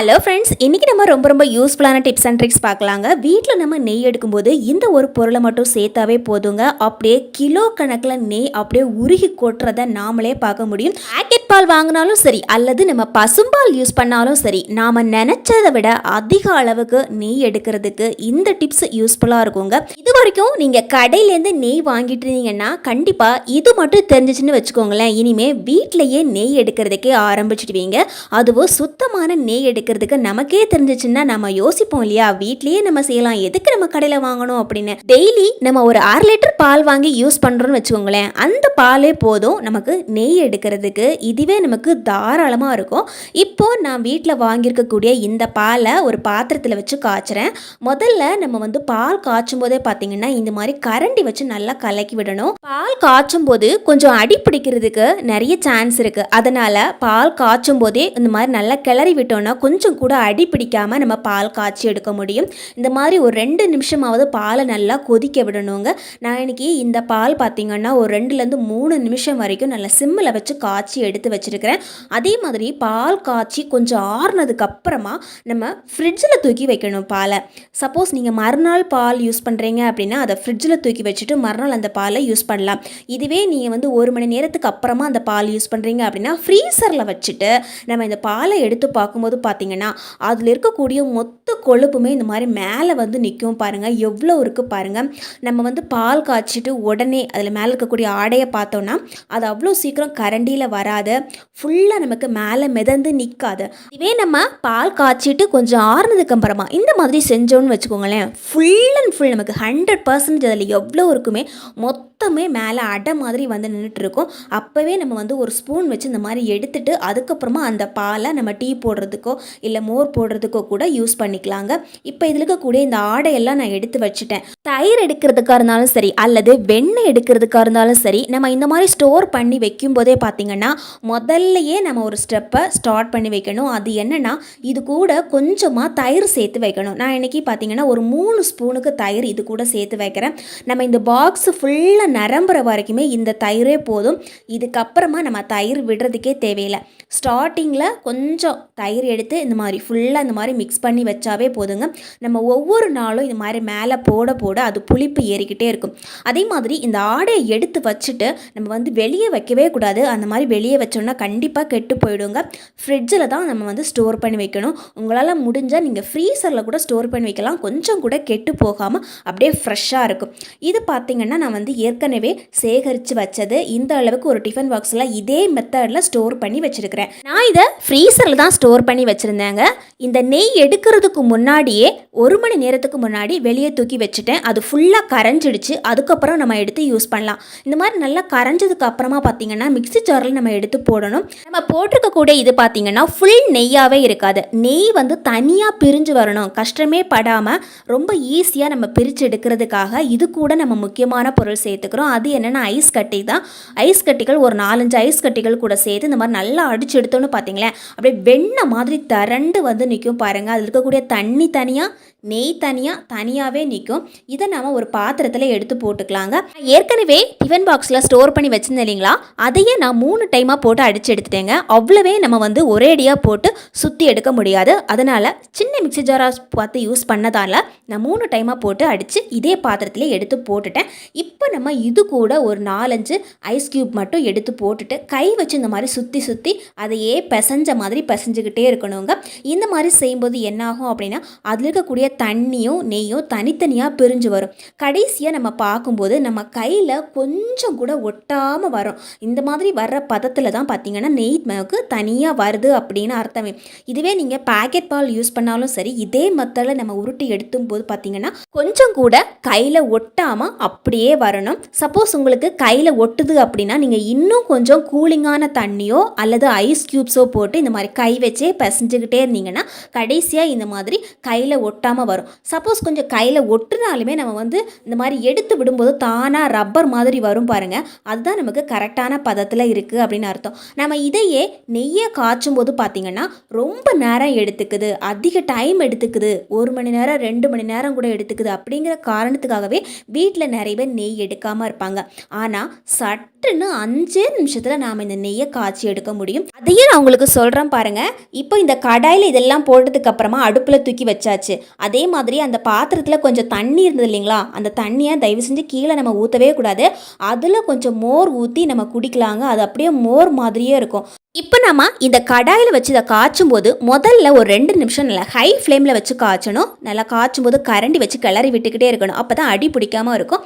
Hello friends இன்றைக்கி நம்ம ரொம்ப ரொம்ப யூஸ்ஃபுல்லான டிப்ஸ் அண்ட் ட்ரிக்ஸ் பார்க்கலாங்க. வீட்டில் நம்ம நெய் எடுக்கும்போது இந்த ஒரு பொருளை மட்டும் சேர்த்தாவே போதுங்க. அப்படியே கிலோ கணக்கில் நெய் அப்படியே உருகி கொட்டுறத நாமளே பார்க்க முடியும். பேக்கெட் பால் வாங்கினாலும் சரி அல்லது நம்ம பசும்பால் யூஸ் பண்ணாலும் சரி நாம் நினச்சதை விட அதிக அளவுக்கு நெய் எடுக்கிறதுக்கு இந்த டிப்ஸ் யூஸ்ஃபுல்லாக இருக்குங்க. இது வரைக்கும் நீங்கள் கடையிலேருந்து நெய் வாங்கிட்டு இருந்தீங்கன்னா கண்டிப்பாக இது மட்டும் தெரிஞ்சிச்சுன்னு வச்சுக்கோங்களேன். இனிமேல் வீட்டிலையே நெய் எடுக்கிறதுக்கே ஆரம்பிச்சிடுவீங்க. அதுவும் சுத்தமான நெய் எடுக்கிறதுக்கு நமக்கே தெரிஞ்சிச்சுன்னா நம்ம யோசிப்போம் இல்லையா? வீட்லயே நம்ம செய்யலாம். எதுக்கு நம்ம கடையில் வாங்கணும் அப்படின்னு? டெய்லி நம்ம ஒரு அரை லிட்டர் பால் வாங்கி யூஸ் பண்ணுறோன்னு வச்சுக்கோங்களேன். அந்த பாலே போதும் நமக்கு நெய் எடுக்கிறதுக்கு. இதுவே நமக்கு தாராளமாக இருக்கும். இப்போ நான் வீட்டில் வாங்கியிருக்கக்கூடிய இந்த பாலை ஒரு பாத்திரத்தில் வச்சு காய்ச்சுறேன். முதல்ல நம்ம வந்து பால் காய்ச்சும் போதே பார்த்தீங்கன்னா இந்த மாதிரி கரண்டி வச்சு நல்லா கலக்கி விடணும். பால் காய்ச்சும் போது கொஞ்சம் அடி பிடிக்கிறதுக்கு நிறைய சான்ஸ் இருக்கு. அதனால பால் காய்ச்சும் போதே இந்த மாதிரி நல்லா கிளறி விட்டோம்னா கொஞ்சம் கொஞ்சம் கூட அடி பிடிக்காமல் நம்ம பால் காய்ச்சி எடுக்க முடியும். இந்த மாதிரி ஒரு ரெண்டு நிமிஷமாவது பாலை நல்லா கொதிக்க விடணுங்க. நான் இன்னைக்கு இந்த பால் பார்த்தீங்கன்னா ஒரு ரெண்டுலேருந்து மூணு நிமிஷம் வரைக்கும் நல்லா சிம்மில் வச்சு காய்ச்சி எடுத்து வச்சிருக்கிறேன். அதே மாதிரி பால் காய்ச்சி கொஞ்சம் ஆறுனதுக்கப்புறமா நம்ம ஃப்ரிட்ஜில் தூக்கி வைக்கணும் பாலை. சப்போஸ் நீங்கள் மறுநாள் பால் யூஸ் பண்ணுறீங்க அப்படின்னா அதை ஃப்ரிட்ஜில் தூக்கி வச்சுட்டு மறுநாள் அந்த பாலை யூஸ் பண்ணலாம். இதுவே நீங்கள் வந்து ஒரு மணி நேரத்துக்கு அப்புறமா அந்த பால் யூஸ் பண்ணுறீங்க அப்படின்னா ஃப்ரீசரில் வச்சுட்டு நம்ம இந்த பாலை எடுத்து பார்க்கும்போது பார்த்தீங்கன்னா பார்த்தீங்கன்னா அதில் இருக்கக்கூடிய மொத்த கொழுப்புமே இந்த மாதிரி மேலே வந்து நிற்கும் பாருங்கள் எவ்வளோ இருக்குது பாருங்கள் நம்ம வந்து பால் காய்ச்சிட்டு உடனே அதில் மேலே இருக்கக்கூடிய ஆடையை பார்த்தோன்னா அது அவ்வளோ சீக்கிரம் கரண்டியில் வராது. ஃபுல்லாக நமக்கு மேலே மிதந்து நிற்காது. இதுவே நம்ம பால் காய்ச்சிட்டு கொஞ்சம் ஆறுனதுக்கு அப்புறமா இந்த மாதிரி செஞ்சோன்னு வச்சுக்கோங்களேன். ஃபுல் அண்ட் ஃபுல் நமக்கு ஹண்ட்ரட் பர்சன்டேஜ் அதில் எவ்வளோ இருக்குமே மொத்தமே மேலே அடை மாதிரி வந்து நின்றுட்டு இருக்கும் அப்போவே நம்ம வந்து ஒரு ஸ்பூன் வச்சு இந்த மாதிரி எடுத்துட்டு அதுக்கப்புறமா அந்த பாலை நம்ம டீ போடுறதுக்கோ இல்லை மோர் போடுறதுக்கோ கூட யூஸ் பண்ணி பண்ணிக்கலாங்க இப்போ இதில் இருக்கக்கூடிய இந்த ஆடையெல்லாம் நான் எடுத்து வச்சுட்டேன். தயிர் எடுக்கிறதுக்காக இருந்தாலும் சரி அல்லது வெண்ணெய் எடுக்கிறதுக்காக இருந்தாலும் சரி நம்ம இந்த மாதிரி ஸ்டோர் பண்ணி வைக்கும் போதே பார்த்தீங்கன்னா முதல்லையே நம்ம ஒரு ஸ்டெப்பை ஸ்டார்ட் பண்ணி வைக்கணும். அது என்னன்னா இது கூட கொஞ்சமாக தயிர் சேர்த்து வைக்கணும். நான் இன்னைக்கு பார்த்தீங்கன்னா ஒரு மூணு ஸ்பூனுக்கு தயிர் இது கூட சேர்த்து வைக்கிறேன். நம்ம இந்த பாக்ஸ் ஃபுல்லாக நிரம்புற வரைக்குமே இந்த தயிரே போதும். இதுக்கப்புறமா நம்ம தயிர் விடுறதுக்கே தேவையில்லை. ஸ்டார்டிங்கில் கொஞ்சம் தயிர் எடுத்து இந்த மாதிரி ஃபுல்லாக இந்த மாதிரி மிக்ஸ் பண்ணி வச்சாவே போதுங்க. நம்ம ஒவ்வொரு நாளும் இது மாதிரி மேலே போட போட அது புளிப்பு ஏறிக்கிட்டே இருக்கும். அதே மாதிரி இந்த ஆடையை எடுத்து வச்சுட்டு நம்ம வந்து வெளியே வைக்கவே கூடாது. அந்த மாதிரி வெளியே வச்சோம்னா கண்டிப்பாக கெட்டு போயிடுங்க. ஃப்ரிட்ஜில் தான் நம்ம வந்து ஸ்டோர் பண்ணி வைக்கணும். உங்களால் முடிஞ்சால் நீங்கள் ஃப்ரீசரில் கூட ஸ்டோர் பண்ணி வைக்கலாம். கொஞ்சம் கூட கெட்டு போகாமல் அப்படியே ஃப்ரெஷ்ஷாக இருக்கும். இது பார்த்திங்கன்னா நான் வந்து ஏற்கனவே சேகரித்து வச்சது. இந்த அளவுக்கு ஒரு டிஃபன் பாக்ஸில் இதே மெத்தடில் ஸ்டோர் பண்ணி வச்சுருக்கிறேன். நான் இதை ஃப்ரீசரில் தான் ஸ்டோர் பண்ணி வச்சுருந்தேங்க. இந்த நெய் எடுக்கிறதுக்கு முன்னாடியே ஒரு மணி நேரத்துக்கு முன்னாடி வெளியே தூக்கி வச்சுட்டேன். அது ஃபுல்லாக கரைஞ்சிடுச்சு. அதுக்கப்புறம் நம்ம எடுத்து யூஸ் பண்ணலாம். இந்த மாதிரி நல்லா கரைஞ்சதுக்கு அப்புறமா பார்த்தீங்கன்னா மிக்ஸி ஜாரில் நம்ம எடுத்து போடணும். நம்ம போட்டிருக்கக்கூடிய இது பார்த்தீங்கன்னா ஃபுல் நெய்யாகவே இருக்காது. நெய் வந்து தனியாக பிரிஞ்சு வரணும். கஷ்டமே படாமல் ரொம்ப ஈஸியாக நம்ம பிரித்து எடுக்கிறதுக்காக இது கூட நம்ம முக்கியமான பொருள் சேர்த்துக்கிறோம். அது என்னென்னா ஐஸ் கட்டி தான். ஐஸ் கட்டிகள் ஒரு நாலஞ்சு ஐஸ் கட்டிகள் கூட சேர்த்து இந்த மாதிரி நல்லா அடிச்சு எடுத்தோன்னு பார்த்தீங்களேன் அப்படியே வெண்ணெய் மாதிரி தரண்டு வந்து நிற்கும் பாருங்கள் அதில் இருக்கக்கூடிய தண்ணி தனியாக நெய் தனியாக தனியாகவே நிற்கும் இதை நாம் ஒரு பாத்திரத்தில் எடுத்து போட்டுக்கலாங்க. ஏற்கனவே டிஃபன் பாக்ஸில் ஸ்டோர் பண்ணி வச்சிருந்தேன் இல்லைங்களா? அதையே நான் மூணு டைமாக போட்டு அடித்து எடுத்துட்டேங்க. அவ்வளோவே நம்ம வந்து ஒரேடியாக போட்டு சுற்றி எடுக்க முடியாது. அதனால் சின்ன மிக்சி ஜாராக பார்த்து யூஸ் பண்ணதால் நான் மூணு டைமாக போட்டு அடித்து இதே பாத்திரத்திலே எடுத்து போட்டுட்டேன். இப்போ நம்ம இது கூட ஒரு நாலஞ்சு ஐஸ் க்யூப் மட்டும் எடுத்து போட்டுட்டு கை வச்சு இந்த மாதிரி சுற்றி சுற்றி அதையே பிசைஞ்ச மாதிரி பிசைஞ்சுக்கிட்டே இருக்கணுங்க. இந்த மாதிரி செய்யும்போது என்னாகும் அப்படின்னா அதில் இருக்கக்கூடிய தண்ணியும் நெய்யும் தனித்தனியாக பிரிஞ்சு வரும். கடைசியாக நம்ம பார்க்கும்போது நம்ம கையில் கொஞ்சம் கூட ஒட்டாமல் வரும். இந்த மாதிரி வர்ற பதத்தில் தான் பார்த்தீங்கன்னா நெய் நமக்கு தனியாக வருது அப்படின்னு அர்த்தமே. இதுவே நீங்கள் பேக்கெட் பால் யூஸ் பண்ணாலும் சரி இதே மெத்தடில் நம்ம உருட்டி எடுத்தும் போது பார்த்தீங்கன்னா கொஞ்சம் கூட கையில் ஒட்டாமல் அப்படியே வரணும். சப்போஸ் உங்களுக்கு கையில் ஒட்டுது அப்படின்னா நீங்கள் இன்னும் கொஞ்சம் கூலிங்கான தண்ணியோ அல்லது ஐஸ் க்யூப்ஸோ போட்டு இந்த மாதிரி கை வச்சே பிசைஞ்சுக்கிட்டே இருந்தீங்கன்னா கடைசியாக இந்த மாதிரி மாதிரி கையில் ஒட்டாமல் வரும். சப்போஸ் கொஞ்சம் கையில் ஒட்டுனாலுமே நம்ம வந்து இந்த மாதிரி எடுத்து விடும்போது தானாக ரப்பர் மாதிரி வரும் பாருங்கள் அதுதான் நமக்கு கரெக்டான பதத்தில் இருக்குது அப்படின்னு அர்த்தம். நம்ம இதையே நெய்யை காய்ச்சும் போது பார்த்திங்கன்னா ரொம்ப நேரம் எடுத்துக்குது. அதிக டைம் எடுத்துக்குது. ஒரு மணி நேரம் ரெண்டு மணி நேரம் கூட எடுத்துக்குது அப்படிங்கிற காரணத்துக்காகவே வீட்டில் நிறைய பேர் நெய் எடுக்காமல் இருப்பாங்க. ஆனால் சட்டுன்னு அஞ்சே நிமிஷத்தில் நாம் இந்த நெய்யை காய்ச்சி எடுக்க முடியும். அதையே நான் உங்களுக்கு சொல்கிறேன் பாருங்கள் இப்போ இந்த கடாயில் இதெல்லாம் போட்டதுக்கு அப்புறமா அடுப்பில் தூக்கி வச்சாச்சு. அதே மாதிரி அந்த பாத்திரத்தில் கொஞ்சம் தண்ணி இருந்தது இல்லைங்களா? அந்த தண்ணியை தயவு செஞ்சு கீழே நம்ம ஊற்றவே கூடாது. அதில் கொஞ்சம் மோர் ஊற்றி நம்ம குடிக்கலாங்க. அது அப்படியே மோர் மாதிரியே இருக்கும். இப்போ நம்ம இந்த கடாயில் வச்சு இதை காய்ச்சும் போது முதல்ல ஒரு ரெண்டு நிமிஷம் நல்லா ஹை ஃப்ளேமில் வச்சு காய்ச்சணும். நல்லா காய்ச்சும் போது கரண்டி வச்சு கிளறி விட்டுக்கிட்டே இருக்கணும். அப்போ தான் அடி பிடிக்காமல் இருக்கும்.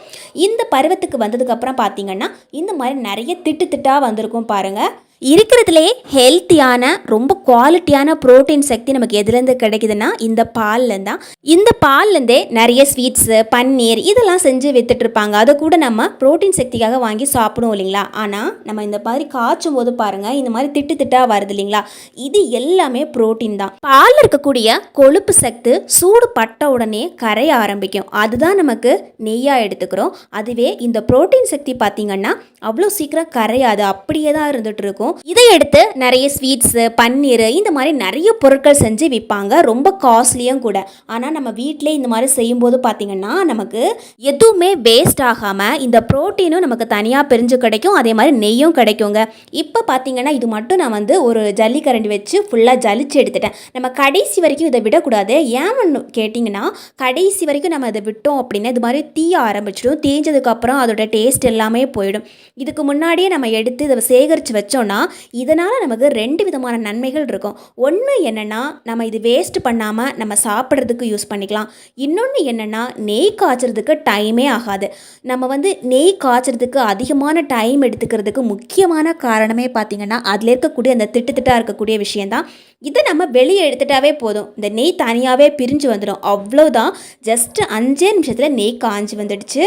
இந்த பருவத்துக்கு வந்ததுக்கப்புறம் பார்த்தீங்கன்னா இந்த மாதிரி நிறைய திட்டு திட்டாக வந்திருக்கும் பாருங்கள் இருக்கிறதுலே ஹெல்த்தியான ரொம்ப குவாலிட்டியான ப்ரோட்டீன் சக்தி நமக்கு எதுலேருந்து கிடைக்குதுன்னா இந்த பால்லேருந்து தான். இந்த பால்லேருந்தே நிறைய ஸ்வீட்ஸு பன்னீர் இதெல்லாம் செஞ்சு வித்துட்ருப்பாங்க அதை கூட நம்ம புரோட்டீன் சக்திக்காக வாங்கி சாப்பிடுவோம் இல்லைங்களா? ஆனால் நம்ம இந்த மாதிரி காய்ச்சும் போது பாருங்கள் இந்த மாதிரி திட்டு திட்டாக வருது இல்லைங்களா? இது எல்லாமே புரோட்டீன் தான். பாலில் இருக்கக்கூடிய கொழுப்பு சத்து சூடு பட்ட உடனே கரைய ஆரம்பிக்கும். அதுதான் நமக்கு நெய்யாக எடுத்துக்கிறோம். அதுவே இந்த புரோட்டீன் சக்தி பார்த்திங்கன்னா அவ்வளோ சீக்கிரம் கரையாது. அப்படியே தான் இருந்துகிட்டு இருக்கும் இதை எடுத்து நிறைய ஸ்வீட்ஸு பன்னீர் இந்த மாதிரி நிறைய பொருட்கள் செஞ்சு விற்பாங்க. ரொம்ப காஸ்ட்லியும் கூட. ஆனால் நம்ம வீட்டிலே இந்த மாதிரி செய்யும்போது பார்த்திங்கன்னா நமக்கு எதுவுமே வேஸ்ட் ஆகாமல் இந்த ப்ரோட்டீனும் நமக்கு தனியாக பிரிஞ்சு கிடைக்கும். அதே மாதிரி நெய்யும் கிடைக்குங்க. இப்போ பார்த்தீங்கன்னா இது மட்டும் நான் வந்து ஒரு ஜல்லிக்கரண்டி வச்சு ஃபுல்லாக ஜலிச்சு எடுத்துட்டேன். நம்ம கடைசி வரைக்கும் இதை விடக்கூடாது. ஏன் கேட்டிங்கன்னா கடைசி வரைக்கும் நம்ம இதை விட்டோம் அப்படின்னா இது மாதிரி தீய ஆரம்பிச்சிடும். தேஞ்சதுக்கப்புறம் அதோட டேஸ்ட் எல்லாமே போயிடும். இதுக்கு முன்னாடியே நம்ம எடுத்து இதை சேகரித்து வச்சோன்னா இதனால் நமக்கு ரெண்டு விதமான நன்மைகள் இருக்கும். ஒன்று என்னென்னா நம்ம இது வேஸ்ட் பண்ணாமல் நம்ம சாப்பிட்றதுக்கு யூஸ் பண்ணிக்கலாம். இன்னொன்று என்னென்னா நெய் காய்ச்சறதுக்கு டைமே ஆகாது. நம்ம வந்து நெய் காய்ச்சறதுக்கு அதிகமான டைம் எடுத்துக்கிறதுக்கு முக்கியமான காரணமே பார்த்திங்கன்னா அதில் இருக்கக்கூடிய அந்த திட்டு திட்டாக இருக்கக்கூடிய விஷயந்தான் இதை நம்ம வெளியே எடுத்துட்டாவே போதும். இந்த நெய் தனியாகவே பிரிஞ்சு வந்துடும். அவ்வளோதான் ஜஸ்ட்டு அஞ்சே நிமிஷத்தில் நெய் காஞ்சி வந்துடுச்சு.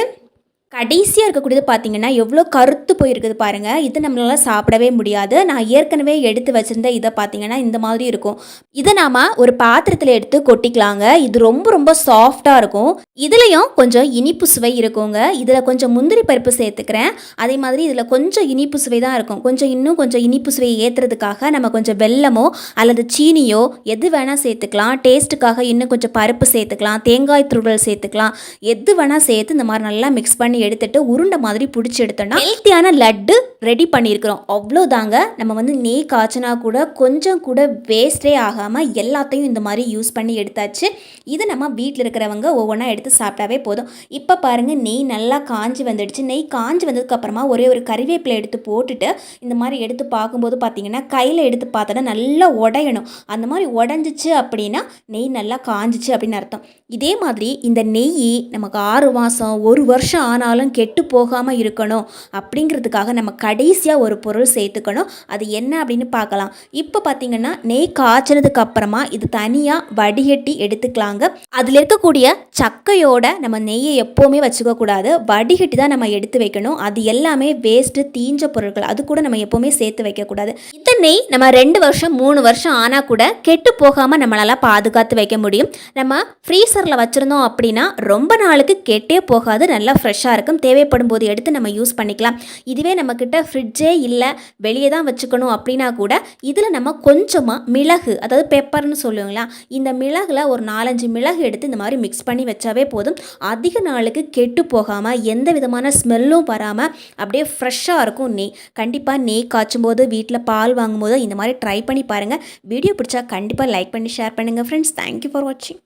கடைசியாக இருக்கக்கூடியது பார்த்தீங்கன்னா எவ்வளோ கருத்து போயிருக்குது பாருங்கள் இது நம்மளால் சாப்பிடவே முடியாது. நான் ஏற்கனவே எடுத்து வச்சுருந்த இதை பார்த்திங்கன்னா இந்த மாதிரி இருக்கும். இதை நாம் ஒரு பாத்திரத்தில் எடுத்து கொட்டிக்கலாங்க. இது ரொம்ப ரொம்ப சாஃப்டாக இருக்கும். இதுலேயும் கொஞ்சம் இனிப்பு சுவை இருக்குங்க. இதில் கொஞ்சம் முந்திரி பருப்பு சேர்த்துக்கிறேன். அதே மாதிரி இதில் கொஞ்சம் இனிப்பு சுவை தான் இருக்கும். கொஞ்சம் இன்னும் கொஞ்சம் இனிப்பு சுவையை ஏற்றுறதுக்காக நம்ம கொஞ்சம் வெல்லமோ அல்லது சீனியோ எது வேணால் சேர்த்துக்கலாம். டேஸ்ட்டுக்காக இன்னும் கொஞ்சம் பருப்பு சேர்த்துக்கலாம். தேங்காய் துருவல் சேர்த்துக்கலாம். எது வேணால் சேர்த்து இந்த மாதிரி நல்லா மிக்ஸ் பண்ணி எடுத்துட்டு உருண்டை மாதிரி பிடிச்சி எடுத்தோம்னா ஹெல்த்தியான லட்டு ரெடி பண்ணியிருக்கிறோம் அவ்வளோதாங்க. நம்ம வந்து நெய் காய்ச்சினா கூட கொஞ்சம் கூட வேஸ்டே ஆகாமல் எல்லாத்தையும் இந்த மாதிரி யூஸ் பண்ணி எடுத்தாச்சு. இது நம்ம வீட்டில் இருக்கிறவங்க ஒவ்வொன்றா எடுத்து சாப்பிட்டாவே போதும். இப்போ பாருங்கள் நெய் நல்லா காஞ்சி வந்துடுச்சு. நெய் காஞ்சி வந்ததுக்கப்புறமா ஒரே ஒரு கறிவேப்பிலை எடுத்து போட்டுட்டு இந்த மாதிரி எடுத்து பார்க்கும்போது பார்த்தீங்கன்னா கையில் எடுத்து பார்த்தோன்னா நல்லா உடையணும். அந்த மாதிரி உடஞ்சிச்சு அப்படின்னா நெய் நல்லா காஞ்சிச்சு அப்படின்னு அர்த்தம். இதே மாதிரி இந்த நெய் நமக்கு ஆறு மாதம் ஒரு வருஷம் ஆனால் போனாலும் கெட்டு போகாமல் இருக்கணும் அப்படிங்கிறதுக்காக நம்ம கடைசியாக ஒரு பொருள் சேர்த்துக்கணும். அது என்ன அப்படின்னு பார்க்கலாம். இப்போ பார்த்தீங்கன்னா நெய் காய்ச்சினதுக்கு அப்புறமா இது தனியாக வடிகட்டி எடுத்துக்கலாங்க. அதில் இருக்கக்கூடிய சக்கையோட நம்ம நெய்யை எப்போவுமே வச்சுக்கக்கூடாது வடிகட்டி தான் நம்ம எடுத்து வைக்கணும். அது எல்லாமே வேஸ்ட்டு தீஞ்ச பொருட்கள். அது கூட நம்ம எப்போவுமே சேர்த்து வைக்கக்கூடாது இந்த நெய் நம்ம ரெண்டு வருஷம் மூணு வருஷம் ஆனால் கூட கெட்டு போகாமல் நம்மளால் பாதுகாத்து வைக்க முடியும். நம்ம ஃப்ரீசரில் வச்சுருந்தோம் அப்படின்னா ரொம்ப நாளுக்கு கெட்டே போகாது. நல்லா ஃப்ரெஷ்ஷாக இருக்கும் தேவைப்படும் போது எடுத்து நம்ம யூஸ் பண்ணிக்கலாம். இதுவே நம்மக்கிட்ட ஃப்ரிட்ஜே இல்லை வெளியே தான் வச்சுக்கணும் அப்படின்னா கூட இதில் நம்ம கொஞ்சமாக மிளகு அதாவது பெப்பர்னு சொல்லுவீங்களா இந்த மிளகில் ஒரு நாலஞ்சு மிளகு எடுத்து இந்த மாதிரி மிக்ஸ் பண்ணி வச்சாவே போதும். அதிக நாளுக்கு கெட்டு போகாமல் எந்த விதமான ஸ்மெல்லும் வராமல் அப்படியே ஃப்ரெஷ்ஷாக இருக்கும் நெய். கண்டிப்பாக நெய் காய்ச்சும் போது வீட்டில் பால் வாங்கும்போது இந்த மாதிரி ட்ரை பண்ணி பாருங்கள் வீடியோ பிடிச்சா கண்டிப்பாக லைக் பண்ணி ஷேர் பண்ணுங்கள் ஃப்ரெண்ட்ஸ் தேங்க்யூ ஃபார் வாட்சிங்